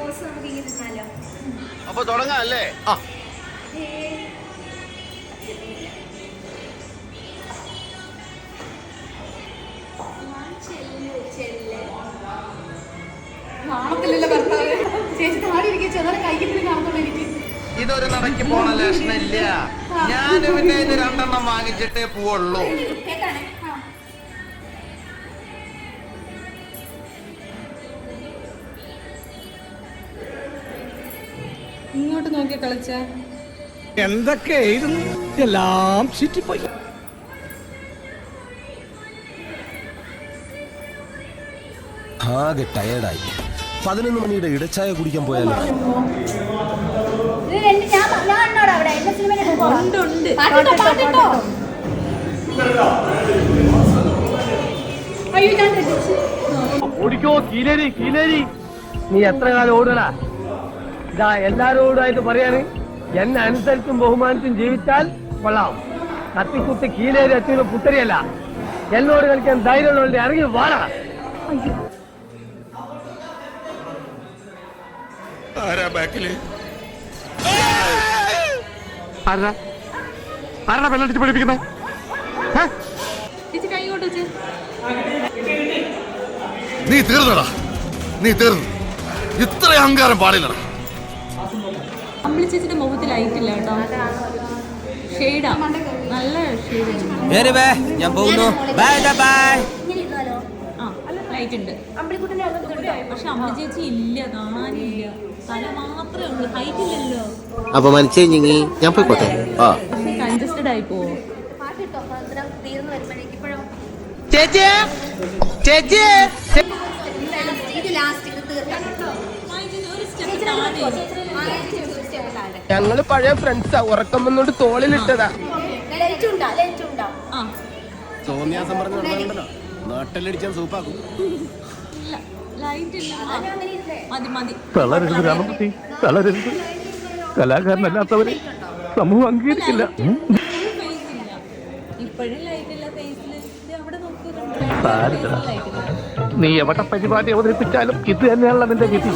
Pose നമുക്ക് ഇങ്ങനെ നിന്നാലോ അപ്പൊ തുടങ്ങാം അല്ലേ ആ ഇതൊരു നടക്കി പോണ ലക്ഷണില്ല ഞാൻ ഇത് രണ്ടെണ്ണം വാങ്ങിച്ചിട്ടേ പോവുള്ളൂ. ഇങ്ങോട്ട് നോക്കി കളിച്ച. എന്തൊക്കെയായിരുന്നു എല്ലാം ചുറ്റിപ്പോയി. ആകെ ടയർഡായി പതിനൊന്ന് മണിയുടെ ഇടച്ചായ കുടിക്കാൻ പോയാലോ? ഓടിക്കോ കീലേരി കീലേരി. നീ എത്ര കാലം ഓടണ ഇതാ എല്ലാരോടായിട്ട് പറയാണ് എന്നെ അനുസരിച്ചും ബഹുമാനിച്ചും ജീവിച്ചാൽ കൊള്ളാം. കത്തിക്കുത്തി കീലേരി അച്ഛനും പുത്തരിയല്ല. എന്നോട് കളിക്കാൻ ധൈര്യമുള്ളവരുടെ ഇറങ്ങി വാട. ആരാ ബാക്കിൽ? ആരാ? ആരാ വെള്ളടിച്ച് പഠിപ്പിക്കുന്നത് ചേച്ചി കൈ കൊണ്ട് വെച്ച്. നീ തീർന്നടാ. നീ തീർന്നു. ഇത്ര അഹങ്കാരം പാടില്ലടാ. അമ്പിളി ചേച്ചിയുടെ മുഖത്ത് ലൈറ്റ് ഇല്ല കേട്ടോ. ഷെയ്ഡാ. നല്ല ഷെയ്ഡ്. ഞാൻ പോകുന്നു. Bye bye. ലൈറ്റ് ഉണ്ട് പക്ഷെ ചേച്ചി ഇല്ല കാണാനില്ല. തല മാത്രമേ ഉള്ളൂ ഹൈറ്റ് ഇല്ലല്ലോ. അപമാനിച്ചേ ഞങ്ങി. ഞാൻ പോയിക്കോട്ടെ. ആ. പക്ഷെ കൺജസ്റ്റഡ് ആയി പോവോ. പാട്ടിട്ടോ മധുരം തീർന്നു വരുമ്പോഴേക്ക് ഇപ്പോഴും? ചേച്ചി ചേച്ചി ഇത് ലാസ്റ്റ് ഞങ്ങൾ പഴയ ഫ്രണ്ട്സാ ഉറക്കം വന്നോണ്ട് തോളിലിട്ടതാ. സോമ്യാസം പറഞ്ഞോ നാട്ടിലടിച്ചാൽ സൂപ്പാക്കും. തളരരുത് രാമകുട്ടി തളരരുത്. കലാകാരനല്ലാത്തവരെ സമൂഹം അംഗീകരിക്കില്ല. നീ എവിടെ പരിപാടി അവതരിപ്പിച്ചാലും ഇത് തന്നെയാണല്ലോ നിന്റെ വിധി.